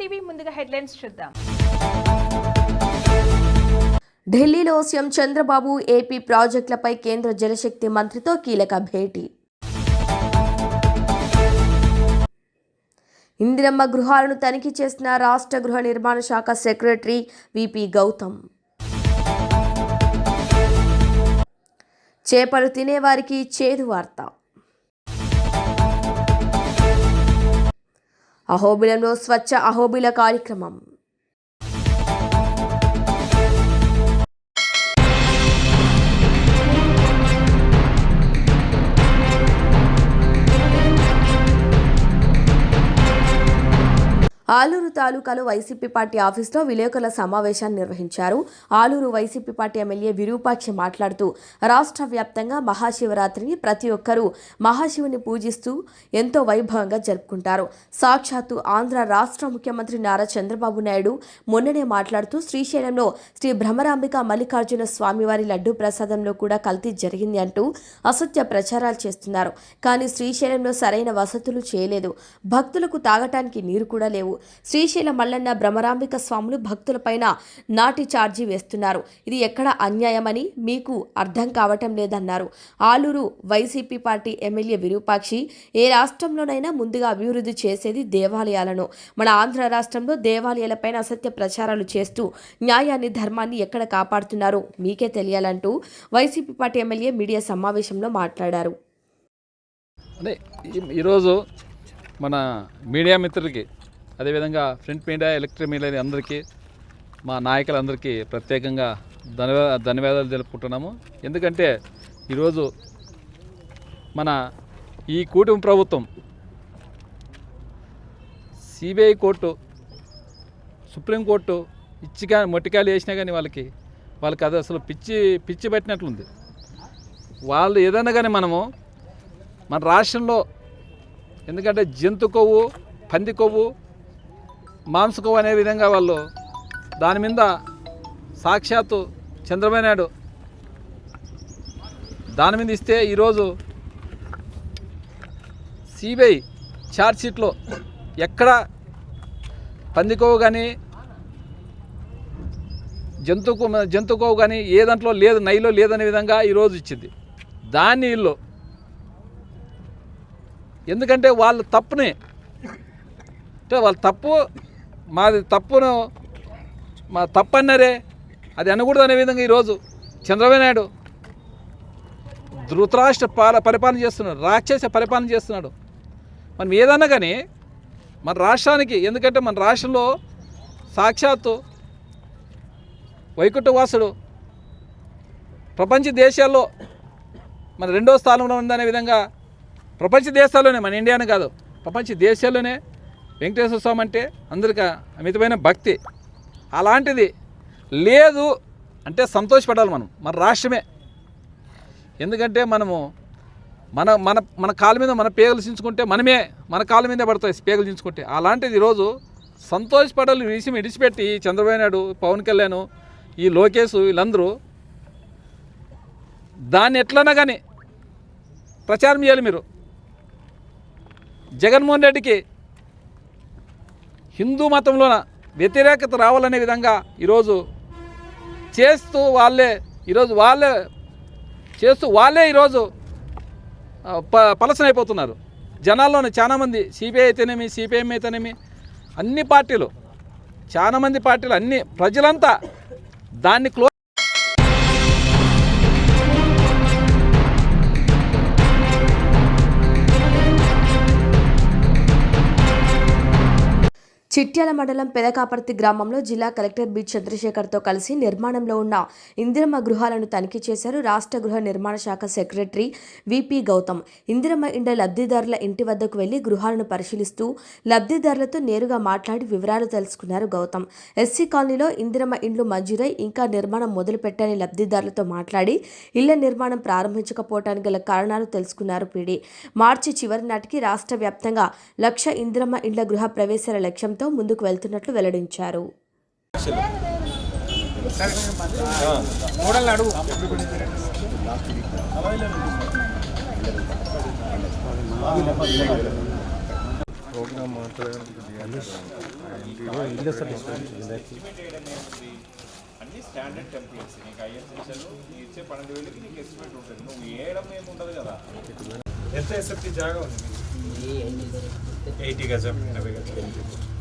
TV ముందుగా headlines చూద్దాం. ఢిల్లీలో సీఎం చంద్రబాబు ఏపీ ప్రాజెక్టులపై కేంద్ర జలశక్తి మంత్రితో కీలక భేటీ. ఇందిరమ్మ గృహాలను తనిఖీ చేసిన రాష్ట్ర గృహ నిర్మాణ శాఖ సెక్రటరీ విపి గౌతమ్. చేపలు తినేవారికి చేదు వార్త. అహోబిలంలో స్వచ్ఛ అహోబిల కార్యక్రమం. ఆలూరు తాలూకాలో వైసీపీ పార్టీ ఆఫీసులో విలేకరుల సమావేశాన్ని నిర్వహించారు. Aluru YCP party MLA Virupaksha మాట్లాడుతూ రాష్ట్ర వ్యాప్తంగా మహాశివరాత్రిని ప్రతి ఒక్కరూ మహాశివుని పూజిస్తూ ఎంతో వైభవంగా జరుపుకుంటారు. సాక్షాత్తు ఆంధ్ర రాష్ట్ర ముఖ్యమంత్రి నారా చంద్రబాబు నాయుడు మొన్ననే మాట్లాడుతూ శ్రీశైలంలో శ్రీ భ్రమరాంబిక మల్లికార్జున స్వామివారి లడ్డూ ప్రసాదంలో కూడా కల్తీ జరిగింది అంటూ అసత్య ప్రచారాలు చేస్తున్నారు. కానీ శ్రీశైలంలో సరైన వసతులు చేయలేదు. భక్తులకు తాగటానికి నీరు కూడా లేవు. శ్రీశైల మల్లన్న భ్రమరాంబిక స్వాములు భక్తులపైన నాటి ఛార్జీ వేస్తున్నారు. ఇది ఎక్కడ అన్యాయమని మీకు అర్థం కావటం లేదన్నారు. Aluru YCP party MLA Virupakshi ఏ రాష్ట్రంలోనైనా ముందుగా అభివృద్ధి చేసేది దేవాలయాలను. మన ఆంధ్ర రాష్ట్రంలో దేవాలయాలపైన అసత్య ప్రచారాలు చేస్తూ న్యాయాన్ని ధర్మాన్ని ఎక్కడ కాపాడుతున్నారో మీకే తెలియాలంటూ వైసీపీ పార్టీ ఎమ్మెల్యే మీడియా సమావేశంలో మాట్లాడారు. అంటే ఈ- ఈరోజు మన మీడియా మిత్రులకి అదేవిధంగా ఫ్రంట్ మీడియా ఎలక్ట్రిక్ మీడియా అందరికీ మా నాయకులందరికీ ప్రత్యేకంగా ధన్యవా ధన్యవాదాలు తెలుపుకుంటున్నాము. ఎందుకంటే ఈరోజు మన ఈ కూటమి ప్రభుత్వం సిబిఐ కోర్టు సుప్రీంకోర్టు ఇచ్చిగా మొట్టికాయలు వేసినా కానీ వాళ్ళకి వాళ్ళకి అది అసలు పిచ్చి పిచ్చి పెట్టినట్లుంది. వాళ్ళు ఏదైనా కానీ మనము మన రాష్ట్రంలో ఎందుకంటే జంతు కొవ్వు పంది కొవ్వు మాంస కొవ్వు అనే విధంగా వాళ్ళు దాని మీద సాక్షాత్తు చంద్రబాబు నాయుడు దాని మీద ఇస్తే ఈరోజు సిబిఐ ఛార్జ్షీట్లో ఎక్కడ పందికోవు కానీ జంతుకు జంతుకోవు జంతు కొవ్వు కానీ ఏ దాంట్లో లేదు నైలో లేదనే విధంగా ఈరోజు ఇచ్చింది. దాన్ని వీళ్ళు ఎందుకంటే వాళ్ళ తప్పుని అంటే వాళ్ళ తప్పు మాది తప్పును మా తప్పన్నరే. అది అనకూడదు అనే విధంగా ఈరోజు చంద్రబాబు నాయుడు ధృతరాష్ట్ర పాల పరిపాలన చేస్తున్నాడు రాక్షస పరిపాలన చేస్తున్నాడు. మనం ఏదన్నా కానీ మన రాష్ట్రానికి ఎందుకంటే మన రాష్ట్రంలో సాక్షాత్తు వైకుంఠవాసుడు ప్రపంచ దేశాల్లో మన రెండో స్థానంలో ఉందనే విధంగా ప్రపంచ దేశాల్లోనే మన ఇండియానే కాదు ప్రపంచ దేశాల్లోనే వెంకటేశ్వర స్వామి అంటే అందరికీ అమితమైన భక్తి. అలాంటిది లేదు అంటే సంతోషపడాలి మనం మన రాష్ట్రమే. ఎందుకంటే మనము మన మన మన కాళ్ళ మీద మన పేగలు చించుకుంటే మనమే మన కాళ్ళ మీదే పడతాయి పేగలు చించుకుంటే. అలాంటిది ఈరోజు సంతోషపడాలి విషయం ఇడిచిపెట్టి చంద్రబాబు నాయుడు పవన్ కళ్యాణ్ ఈ లోకేష్ వీళ్ళందరూ దాన్ని ఎట్లన్నా కానీ ప్రచారం చేయాలి మీరు. జగన్మోహన్ రెడ్డికి హిందూ మతంలోన వ్యతిరేకత రావాలనే విధంగా ఈరోజు చేస్తూ వాళ్ళే ఈరోజు వాళ్ళే చేస్తూ వాళ్ళే ఈరోజు ప ప పలసనైపోతున్నారు. జనాల్లోనే చాలామంది సిపిఐ అయితేనేమి సిపిఎం అయితేనేమి అన్ని పార్టీలు చాలామంది పార్టీలు అన్ని ప్రజలంతా దాన్ని క్లో చిట్యాల మండలం పెదకాపర్తి గ్రామంలో జిల్లా కలెక్టర్ బి. చంద్రశేఖర్తో కలిసి నిర్మాణంలో ఉన్న ఇందిరమ్మ గృహాలను తనిఖీ చేశారు రాష్ట్ర గృహ నిర్మాణ శాఖ secretary V P Gautam. Indiramma ఇండ లబ్ధిదారుల ఇంటి వద్దకు వెళ్ళి గృహాలను పరిశీలిస్తూ లబ్ధిదారులతో నేరుగా మాట్లాడి వివరాలు తెలుసుకున్నారు గౌతమ్. ఎస్సీ కాలనీలో ఇందిరమ్మ ఇండ్లు మంజూరై ఇంకా నిర్మాణం మొదలు పెట్టని లబ్ధిదారులతో మాట్లాడి ఇళ్ళ నిర్మాణం ప్రారంభించకపోవటానికి గల కారణాలు తెలుసుకున్నారు పీడీ. మార్చి చివరి నాటికి రాష్ట్ర వ్యాప్తంగా లక్ష ఇందిరమ్మ ఇండ్ల గృహ ప్రవేశాల లక్ష్యంతో ముందుకు వెళ్తున్నట్లు వెల్లడించారు ప్రోగ్రామ్ ఇంగ్లీష్ అన్ని స్టాండర్డ్ టెంప్లెట్స్ నీకు ఐఎస్ఎస్ఎల్ ఇచ్చే పన్నెండు వేలకి నీకు ఎస్టిమేట్ ఉంటుంది నువ్వు వేయడం ఏముండదు కదా ఎంత ఎస్ఎఫ్టీ జాగా ఉంది ఎయిటీ గజం ఎనభై గజం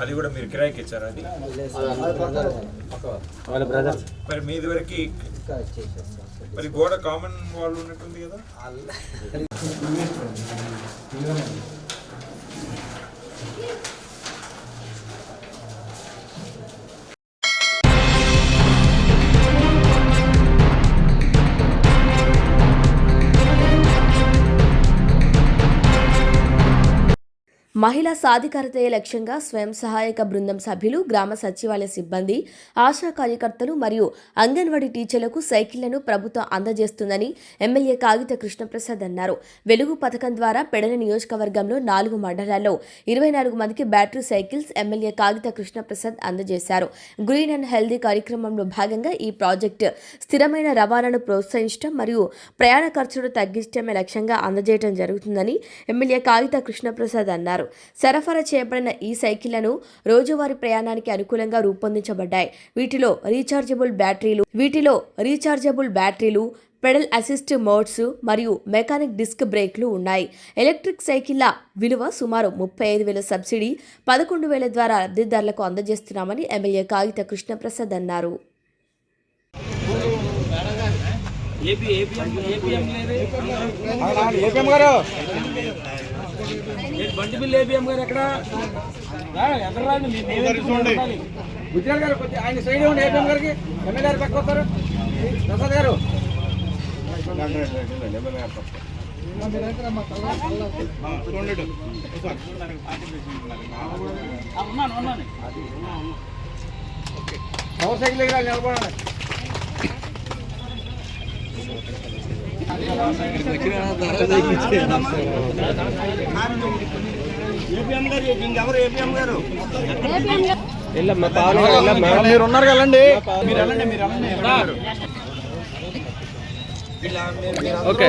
అది కూడా మీరు కిరాయికి ఇచ్చారా అది? మరి మీది వరకు మరి గోడ కామన్ వాళ్ళు ఉన్నట్టుంది కదా? మహిళా సాధికారతయే లక్ష్యంగా స్వయం సహాయక బృందం సభ్యులు గ్రామ సచివాలయ సిబ్బంది ఆశా కార్యకర్తలు మరియు అంగన్వాడీ టీచర్లకు సైకిళ్ళను ప్రభుత్వం అందజేస్తుందని ఎమ్మెల్యే కాగిత కృష్ణప్రసాద్ అన్నారు. వెలుగు పథకం ద్వారా పెడల నియోజకవర్గంలో నాలుగు మండలాల్లో ఇరవై నాలుగు మందికి బ్యాటరీ సైకిల్స్ ఎమ్మెల్యే కాగిత కృష్ణప్రసాద్ అందజేశారు. గ్రీన్ అండ్ హెల్దీ కార్యక్రమంలో భాగంగా ఈ ప్రాజెక్టు స్థిరమైన రవాణాను ప్రోత్సహించడం మరియు ప్రయాణ ఖర్చులు తగ్గించడమే లక్ష్యంగా అందజేయడం జరుగుతుందని ఎమ్మెల్యే కాగిత కృష్ణప్రసాద్ అన్నారు. సరఫరా చేయబడిన ఈ సైకిళ్ళను రోజువారీ ప్రయాణానికి అనుకూలంగా రూపొందించబడ్డాయి వీటిలో రీఛార్జబుల్ బ్యాటరీలు వీటిలో రీఛార్జబుల్ బ్యాటరీలు పెడల్ అసిస్ట్ మోడ్స్ మరియు మెకానిక్ డిస్క్ బ్రేక్లు ఉన్నాయి ఎలక్ట్రిక్ సైకిళ్ళ విలువ సుమారు ముప్పై ఐదు వేల సబ్సిడీ పదకొండు వేల ద్వారా లబ్ధిదారులకు అందజేస్తున్నామని ఎమ్మెల్యే కాగిత కృష్ణప్రసాద్ అన్నారు ఏపీఎం గారు బండి బిల్లు ఏపీఎం గారు ఎక్కడ? ఎక్కడ రాదు గారు ఆయన సైడ్ ఉండి ఏపీఎం గారికి. ఎమ్మెల్యే గారు పక్క వస్తారు. ప్రసాద్ గారు. ఆ, ఉన్నాను ఉన్నాను. పవర్ దగ్గర నిలబడండి మీరు ఉన్నారు కదండి మీరు వెళ్ళండి మీరు వెళ్ళండి ఓకే.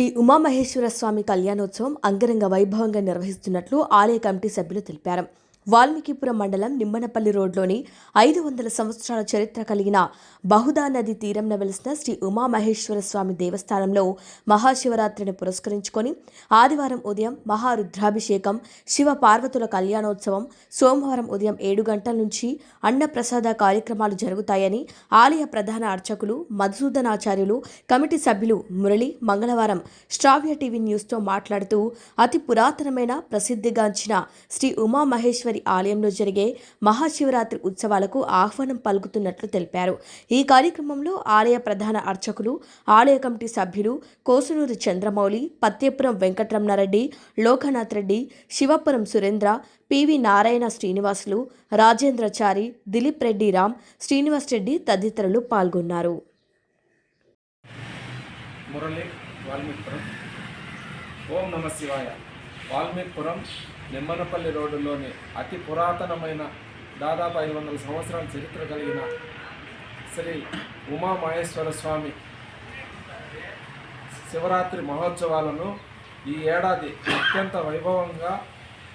శ్రీ ఉమామహేశ్వర స్వామి కళ్యాణోత్సవం అంగరంగ వైభవంగా నిర్వహిస్తున్నట్లు ఆలయ కమిటీ సభ్యులు తెలిపారు. వాల్మీకిపురం మండలం నిమ్మనపల్లి రోడ్లోని ఐదు వందల సంవత్సరాల చరిత్ర కలిగిన బహుదా నది తీరంన వెలిసిన శ్రీ ఉమామహేశ్వర స్వామి దేవస్థానంలో మహాశివరాత్రిని పురస్కరించుకొని ఆదివారం ఉదయం మహారుద్రాభిషేకం శివ పార్వతుల కళ్యాణోత్సవం సోమవారం ఉదయం ఏడు గంటల నుంచి అన్నప్రసాద కార్యక్రమాలు జరుగుతాయని ఆలయ ప్రధాన అర్చకులు మధుసూదనాచార్యులు కమిటీ సభ్యులు మురళి మంగళవారం శ్రావ్య టీవీ న్యూస్తో మాట్లాడుతూ అతి పురాతనమైన ప్రసిద్ధిగాంచిన శ్రీ ఉమామహేశ్వరి ఆలయంలో జరిగే మహాశివరాత్రి ఉత్సవాలకు ఆహ్వానం పలుకుతున్నట్లు తెలిపారు. ఈ కార్యక్రమంలో ఆలయ ప్రధాన అర్చకులు ఆలయ కమిటీ సభ్యులు కోసునూరు చంద్రమౌళి పత్యపురం వెంకటరమణారెడ్డి లోకనాథ్ రెడ్డి శివపురం సురేంద్ర పివి నారాయణ శ్రీనివాసులు రాజేంద్రచారి దిలీప్ రెడ్డి రామ్ శ్రీనివాస్ రెడ్డి తదితరులు పాల్గొన్నారు. మురళి ఓం నమ శివాయ. వాల్మీకిపురం నిమ్మనపల్లి రోడ్డులోని అతి పురాతనమైన దాదాపు ఐదు వందల సంవత్సరాల చరిత్ర కలిగిన శ్రీ ఉమామహేశ్వర స్వామి శివరాత్రి మహోత్సవాలను ఈ ఏడాది అత్యంత వైభవంగా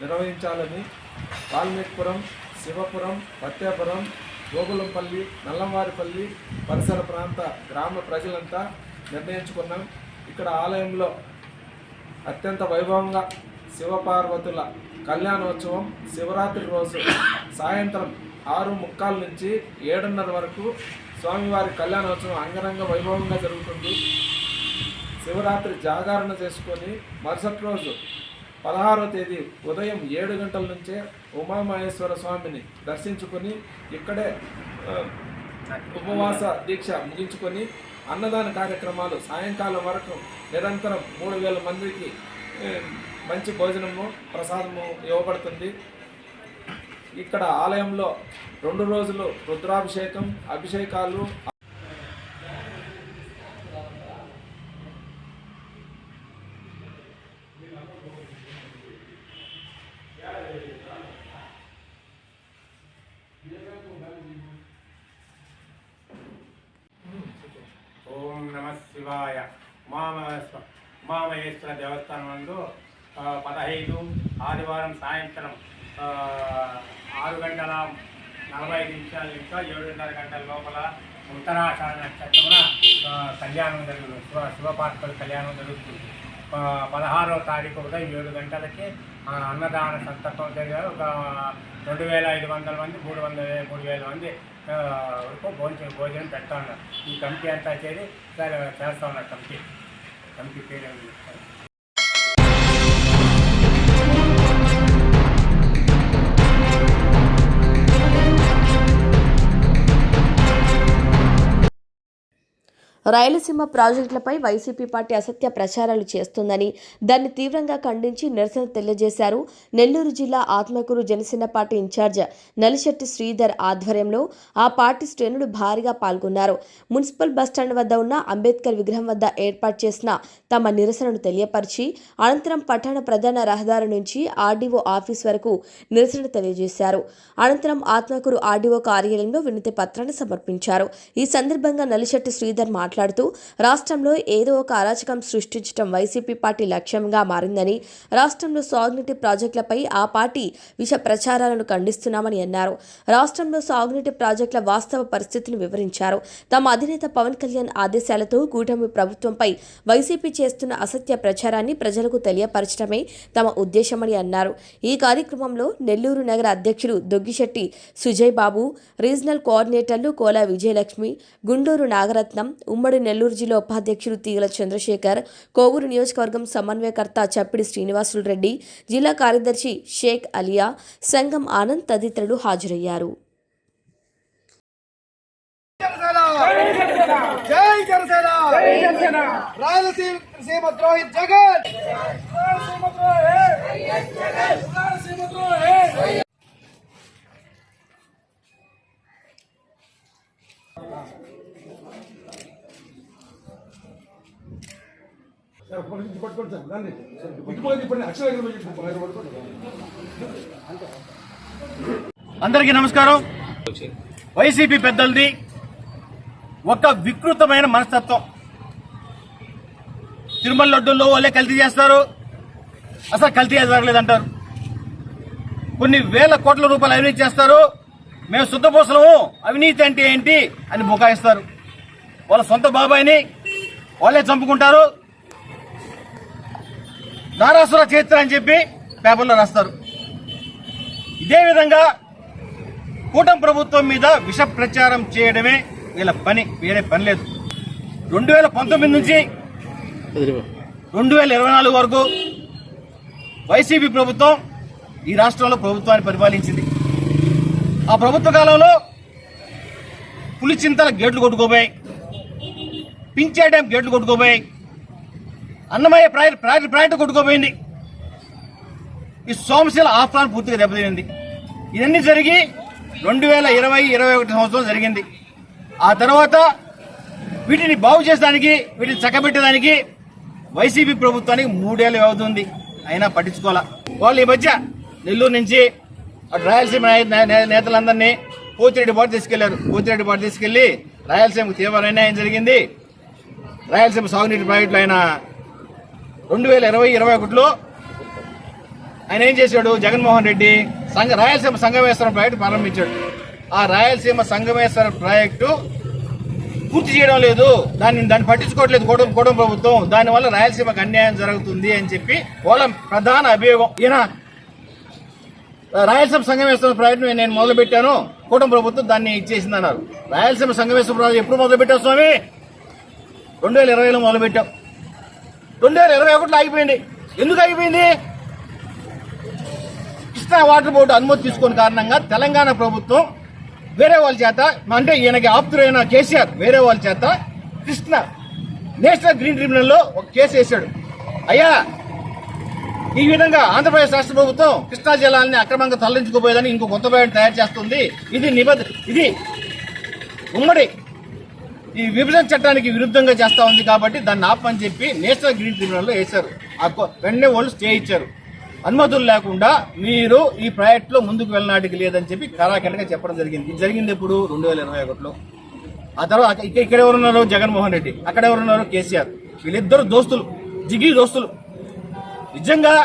నిర్వహించాలని వాల్మీకిపురం శివపురం పత్యాపురం గోగులంపల్లి నల్లంవారిపల్లి పరిసర ప్రాంత గ్రామ ప్రజలంతా నిర్ణయించుకున్నాం. ఇక్కడ ఆలయంలో అత్యంత వైభవంగా శివపార్వతుల కళ్యాణోత్సవం శివరాత్రి రోజు సాయంత్రం ఆరు ముక్కాల నుంచి ఏడున్నర వరకు స్వామివారి కళ్యాణోత్సవం అంగరంగ వైభవంగా జరుగుతుంది. శివరాత్రి జాగరణ చేసుకొని మరుసటి రోజు పదహారో తేదీ ఉదయం ఏడు గంటల నుంచే ఉమామహేశ్వర స్వామిని దర్శించుకొని ఇక్కడే ఉపవాస దీక్ష ముగించుకొని అన్నదాన కార్యక్రమాలు సాయంకాలం వరకు నిరంతరం మూడు వేల మందికి మంచి భోజనము ప్రసాదము ఇవ్వబడుతుంది. ఇక్కడ ఆలయంలో రెండు రోజులు రుద్రాభిషేకం అభిషేకాలు ఓం నమ శివాయ ఉమామహేశ్వర ఉమామహేశ్వర దేవస్థానం నందు ఆ, పదహైదు ఆదివారం సాయంత్రం ఆ, ఆరు నలభై ఐదు నిమిషాల నుంచి ఏడున్నర గంటల లోపల ఉత్తరాషాఢ నక్షత్రమున కళ్యాణం జరుగుతుంది. శివ శివపార్వతుల కళ్యాణం జరుగుతుంది. పదహారో పదహారవ తారీఖు ఉదయం ఏడు గంటలకి ఆ, అన్నదాన సంతర్పం జరిగారు. ఒక రెండు వేల ఐదు వందల మంది మూడు వందల మూడు వేల మంది వరకు భోజనం భోజనం పెడతా ఉన్నారు. ఈ కమిటీ అంతా చేరి సరే చేస్తా ఉన్నారు కమిటీ. కమిటీ పేరు రాయలసీమ ప్రాజెక్టులపై వైసీపీ పార్టీ అసత్య ప్రచారాలు చేస్తుందని దాన్ని తీవ్రంగా ఖండించి నిరసన తెలియజేశారు నెల్లూరు జిల్లా ఆత్మకూరు జనసేన పార్టీ ఇన్ఛార్జ్ నలిశెట్టి శ్రీధర్ ఆధ్వర్యంలో ఆ పార్టీ శ్రేణులు భారీగా పాల్గొన్నారు. మున్సిపల్ బస్టాండ్ వద్ద ఉన్న అంబేద్కర్ విగ్రహం వద్ద ఏర్పాటు చేసిన తమ నిరసనను తెలియపరిచి అనంతరం పట్టణ ప్రధాన రహదారి నుంచి ఆర్డీఓ ఆఫీస్ వరకు నిరసన తెలియజేశారు. అనంతరం ఆత్మకూరు ఆర్డీఓ కార్యాలయంలో వినతి పత్రాన్ని సమర్పించారు. ఈ సందర్భంగా నలిశెట్టి శ్రీధర్ మాట్లాడుతూ రాష్ట్రంలో ఏదో ఒక అరాచకం సృష్టించడం వైసీపీ పార్టీ లక్ష్యంగా మారిందని రాష్ట్రంలో సాగునీటి ప్రాజెక్టులపై ఆ పార్టీ విష ప్రచారాలను ఖండిస్తున్నామని అన్నారు. రాష్ట్రంలో సాగునీటి ప్రాజెక్టుల వాస్తవ పరిస్థితిని వివరించారు. తమ అధినేత పవన్ కళ్యాణ్ ఆదేశాలతో కూటమి ప్రభుత్వంపై వైసీపీ చేస్తున్న అసత్య ప్రచారాన్ని ప్రజలకు తెలియపరచడమే తమ ఉద్దేశమని అన్నారు. ఈ కార్యక్రమంలో నెల్లూరు నగర అధ్యక్షులు దొగ్గిశెట్టి సుజయ్ బాబు రీజనల్ కోఆర్డినేటర్లు కోలా విజయలక్ష్మి గుండూరు నాగరత్నం ఉమ్మడి నెల్లూరు జిల్లా ఉపాధ్యక్షులు తీగల చంద్రశేఖర్ కోవూరు నియోజకవర్గం సమన్వయకర్త చప్పిడి శ్రీనివాసులు రెడ్డి జిల్లా కార్యదర్శి షేక్ అలియా సంగం ఆనంద్ తదితరులు హాజరయ్యారు. జై జనసేన! రాయలసీమ సీమ ద్రోహి జగన్ రాయలసీమ ద్రోహి రాయలసీమ ద్రోహి అందరికీ నమస్కారం. వైసీపీ పెద్దలది ఒక వికృతమైన మనస్తత్వం. తిరుమల లడ్డూల్లో వాళ్ళే కల్తీ చేస్తారు. అసలు కల్తీ జరగలేదంటారు. కొన్ని వేల కోట్ల రూపాయలు అవినీతి చేస్తారు. మేము శుద్ధపోసలము అవినీతి అంటే ఏంటి అని బుకాయిస్తారు. వాళ్ళ సొంత బాబాయిని వాళ్ళే చంపుకుంటారు. నారాసుర చరిత్ర అని చెప్పి పేపర్లో రాస్తారు. ఇదే విధంగా కూటమి ప్రభుత్వం మీద విష ప్రచారం చేయడమే వీళ్ళ పని వేరే పని లేదు. రెండు వేల పంతొమ్మిది నుంచి రెండు వేల ఇరవై నాలుగు వరకు వైసీపీ ప్రభుత్వం ఈ రాష్ట్రంలో ప్రభుత్వాన్ని పరిపాలించింది. ఆ ప్రభుత్వ కాలంలో పులిచింతల గేట్లు కొట్టుకోపోయాయి. పించే డ్యాం గేట్లు కొట్టుకోపోయాయి. అన్నమయ్య ప్రాజెక్ట్ ప్రాజెక్ట్ ప్రాజెక్టు కొట్టుకోపోయింది. ఈ సోమశీల ఆహ్వానం పూర్తిగా దెబ్బతినింది. ఇవన్నీ జరిగి రెండు వేల ఇరవై ఇరవై ఒకటి సంవత్సరం జరిగింది. ఆ తర్వాత వీటిని బాగు చేసేదానికి వీటిని చక్కబెట్టడానికి వైసీపీ ప్రభుత్వానికి మూడేళ్ళు వ్యవధి ఉంది. అయినా పట్టించుకోవాలా? వాళ్ళు ఈ మధ్య నెల్లూరు నుంచి అటు రాయలసీమ నేతలందరినీ పోతిరెడ్డి పాటు తీసుకెళ్ళారు. పోతిరెడ్డి పాటు తీసుకెళ్ళి రాయలసీమకు తీవ్ర అన్యాయం జరిగింది. రాయలసీమ సాగునీటి ప్రాజెక్టులు ఆయన రెండు వేల ఇరవై ఇరవై ఒకటిలో ఆయన ఏం చేశాడు? జగన్మోహన్ రెడ్డి సంఘ రాయలసీమ సంగమేశ్వరం ప్రాజెక్టు ప్రారంభించాడు. ఆ రాయలసీమ సంగమేశ్వరం ప్రాజెక్టు పూర్తి చేయడం లేదు. దాన్ని దాన్ని పట్టించుకోవట్లేదు కూటమి కూటమి ప్రభుత్వం. దానివల్ల రాయలసీమకు అన్యాయం జరుగుతుంది అని చెప్పి వాళ్ళ ప్రధాన అభియోగం. ఈయన రాయలసీమ సంగమేశ్వరం ప్రాజెక్టు నేను మొదలుపెట్టాను. కూటమి ప్రభుత్వం దాన్ని ఇచ్చేసింది అన్నారు రాయలసీమ సంగమేశ్వరం ప్రాజెక్టు ఎప్పుడు మొదలుపెట్టావు స్వామి? రెండు వేల ఇరవైలో మొదలుపెట్టాం రెండు వేల ఇరవై ఒకటిలో ఆగిపోయింది. ఎందుకు ఆగిపోయింది? కృష్ణా వాటర్ బోర్డు అనుమతి తీసుకున్న కారణంగా తెలంగాణ ప్రభుత్వం వేరే వాళ్ళ చేత అంటే ఈయనకి ఆప్తులైన కేసీఆర్ వేరే వాళ్ళ చేత కృష్ణ నేషనల్ గ్రీన్ ట్రిబ్యునల్లో ఒక కేసు వేశాడు. అయ్యా ఈ విధంగా ఆంధ్రప్రదేశ్ రాష్ట్ర ప్రభుత్వం కృష్ణా జలాన్ని అక్రమంగా తరలించుకోపోయేదని ఇంకో కొత్త ప్రాజెక్ట్ తయారు చేస్తుంది. ఇది నిబద్ధ ఇది ఉమ్మడి ఈ విభజన చట్టానికి విరుద్ధంగా చేస్తా ఉంది కాబట్టి దాన్ని ఆపని చెప్పి నేషనల్ గ్రీన్ ట్రిబ్యునల్లో వేశారు. ఆ వెంటనే వాళ్ళు స్టే ఇచ్చారు. అనుమతులు లేకుండా మీరు ఈ ప్రాజెక్టులో ముందుకు వెళ్ళనాటికి లేదని చెప్పి కరాఖండగా చెప్పడం జరిగింది. ఇది జరిగింది ఎప్పుడు? రెండు వేల ఇరవై ఒకటిలో. ఆ తర్వాత ఇక్కడ ఎవరున్నారు? జగన్మోహన్ రెడ్డి. అక్కడ ఎవరున్నారు? కేసీఆర్. వీళ్ళిద్దరు దోస్తులు. జిగి దోస్తులు. నిజంగా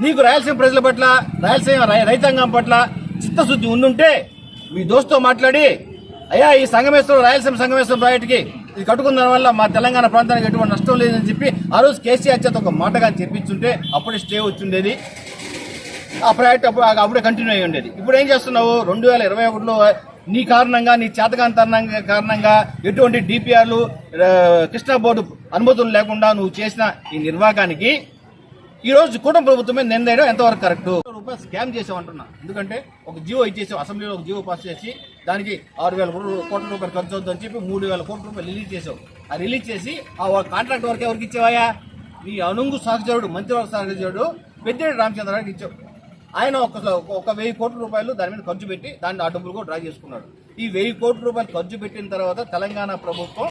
నీకు రాయలసీమ ప్రజల పట్ల రాయలసీమ రైతాంగం పట్ల చిత్తశుద్ధి ఉండుంటే మీ దోస్తో మాట్లాడి అయ్యా ఈ సంగమేశ్వరం రాయలసీమ సంగమేశ్వరం ప్రాజెక్టుకి ఇది కట్టుకున్న వల్ల మా తెలంగాణ ప్రాంతానికి ఎటువంటి నష్టం లేదని చెప్పి ఆ రోజు కేసీఆర్ చేత ఒక మాటగా చెప్పించుంటే అప్పుడే స్టే వచ్చిండేది. ఆ ప్రాజెక్ట్ అప్పుడు అప్పుడే కంటిన్యూ అయ్యి ఉండేది. ఇప్పుడు ఏం చేస్తున్నావు? రెండు వేల ఇరవై ఒకటిలో నీ కారణంగా నీ చేతకాని కారణంగా కారణంగా ఎటువంటి డిపిఆర్లు కృష్ణా బోర్డు అనుమతులు లేకుండా నువ్వు చేసిన ఈ నిర్వాహానికి ఈరోజు కూటమి ప్రభుత్వమే నిందేయడం ఎంతవరకు కరెక్టు? రూపాయలు స్కామ్ చేసావు అంటున్నా ఎందుకంటే ఒక జీవో ఇచ్చేసాం అసెంబ్లీలో ఒక జీవో పాస్ చేసి దానికి ఆరు వేల కోట్ల రూపాయలు ఖర్చు అవుతుందని చెప్పి మూడు వేల కోట్ల రూపాయలు రిలీజ్ చేసావు. ఆ రిలీజ్ చేసి ఆ కాంట్రాక్ట్ వరకు ఎవరికి ఇచ్చేవాయా నీ అనుంగు సహచరుడు మంత్రివర్గ సహచరుడు పెద్దిరెడ్డి రామచంద్రరావుకి ఇచ్చావు. ఆయన ఒక ఒక వెయ్యి కోట్ల రూపాయలు దాని మీద ఖర్చు పెట్టి దాన్ని ఆ డబ్బులు కూడా డ్రా చేసుకున్నాడు. ఈ వెయ్యి కోట్ల రూపాయలు ఖర్చు పెట్టిన తర్వాత తెలంగాణ ప్రభుత్వం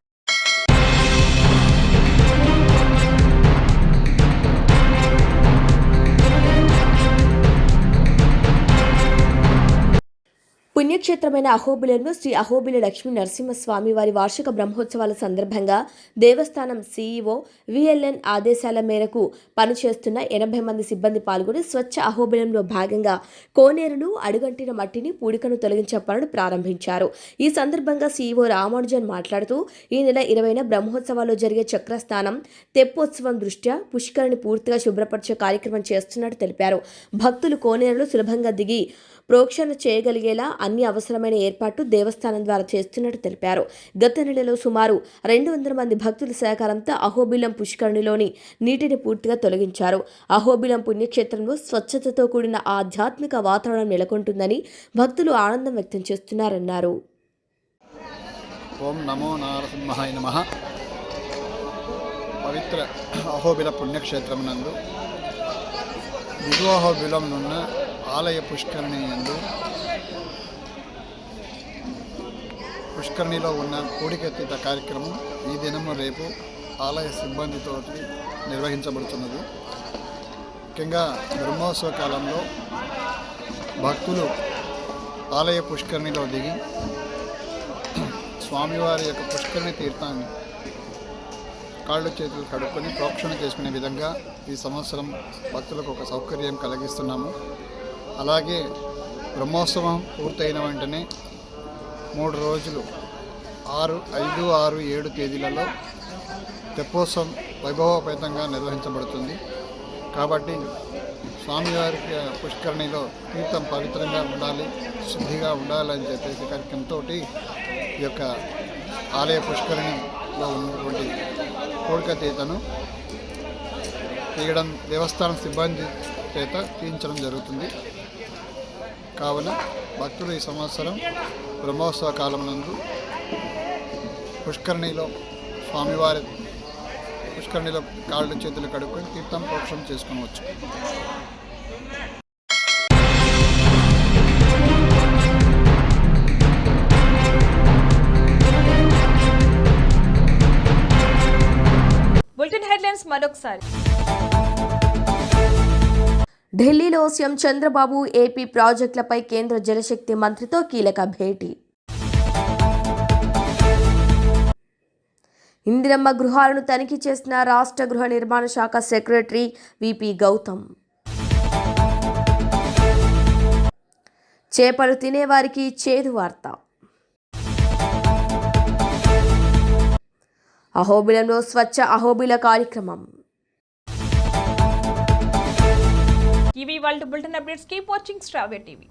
పుణ్యక్షేత్రమైన అహోబిలను శ్రీ అహోబిల లక్ష్మీ నరసింహస్వామి వారి వార్షిక బ్రహ్మోత్సవాల సందర్భంగా దేవస్థానం సీఈఓ విఎల్ఎన్ ఆదేశాల మేరకు పనిచేస్తున్న ఎనభై మంది సిబ్బంది పాల్గొని స్వచ్ఛ అహోబిలంలో భాగంగా కోనేరులు అడుగంటిన మట్టిని పూడికను తొలగించే పనులు ప్రారంభించారు. ఈ సందర్భంగా సీఈఓ రామానుజన్ మాట్లాడుతూ ఈ నెల ఇరవైన బ్రహ్మోత్సవాల్లో జరిగే చక్రస్థానం తెప్పోత్సవం దృష్ట్యా పుష్కరిని పూర్తిగా శుభ్రపరిచే కార్యక్రమం చేస్తున్నట్టు తెలిపారు. భక్తులు కోనేరులు సులభంగా దిగి ప్రోక్షణ చేయగలిగేలా అన్ని అవసరమైన ఏర్పాట్లు దేవస్థానం ద్వారా చేస్తున్నట్టు తెలిపారు. గత నెలలో సుమారు రెండు వందల మంది భక్తుల సహకారంతో అహోబిలం పుష్కరిణిలోని నీటిని పూర్తిగా తొలగించారు. అహోబిలం పుణ్యక్షేత్రంలో స్వచ్ఛతతో కూడిన ఆధ్యాత్మిక వాతావరణం నెలకొంటుందని భక్తులు ఆనందం వ్యక్తం చేస్తున్నారన్నారు. ఓం నమో నారసింహాయ నమ. పవిత్ర అహోబిల ఆలయ పుష్కరిణి ఎందు పుష్కరిణిలో ఉన్న కోడికెత్తిత కార్యక్రమం ఈ దినము రేపు ఆలయ సిబ్బందితో నిర్వహించబడుతున్నది. ముఖ్యంగా బ్రహ్మోత్సవ కాలంలో భక్తులు ఆలయ పుష్కరిణిలో దిగి స్వామివారి యొక్క పుష్కరిణి తీర్థాన్ని కాళ్ళు చేతులు కడుక్కొని ప్రోక్షణ చేసుకునే విధంగా ఈ సంవత్సరం భక్తులకు ఒక సౌకర్యం కలిగిస్తున్నాము. అలాగే బ్రహ్మోత్సవం పూర్తయిన వెంటనే మూడు రోజులు ఆరు ఐదు ఆరు ఏడు తేదీలలో తెప్పోత్సవం వైభవోపేతంగా నిర్వహించబడుతుంది. కాబట్టి స్వామివారికి పుష్కరిణిలో తీర్థం పవిత్రంగా ఉండాలి శుద్ధిగా ఉండాలని చెప్పేసి కార్యక్రమంతో ఈ యొక్క ఆలయ పుష్కరిణిలో ఉన్నటువంటి కోడిక తీతను తీయడం దేవస్థానం సిబ్బంది చేత తీయించడం జరుగుతుంది. కావున భక్తులు ఈ సంవత్సరం బ్రహ్మోత్సవ కాలం నందు పుష్కరిణిలో స్వామివారి పుష్కరిణిలో కాళ్ళు చేతులు కడుక్కొని తీర్థం ప్రోక్షణం చేసుకోవచ్చు. బులెటిన్ హెడ్లైన్స్ మరొకసారి. ఢిల్లీలో సీఎం చంద్రబాబు ఏపీ ప్రాజెక్టులపై కేంద్ర జలశక్తి మంత్రితో కీలక భేటీ. ఇందిరమ్మ గృహాలను తనిఖీ చేసిన రాష్ట్ర గృహ నిర్మాణ శాఖ సెక్రటరీ విపి గౌతమ్. చేపలు తినేవారికి చేదు వార్త. అహోబిలంలో స్వచ్ఛ అహోబిల కార్యక్రమం. ఇవి వాళ్ళ బులెటిన్ అప్డేట్స్ కీప్ వాచింగ్ స్ట్రావే టీవీ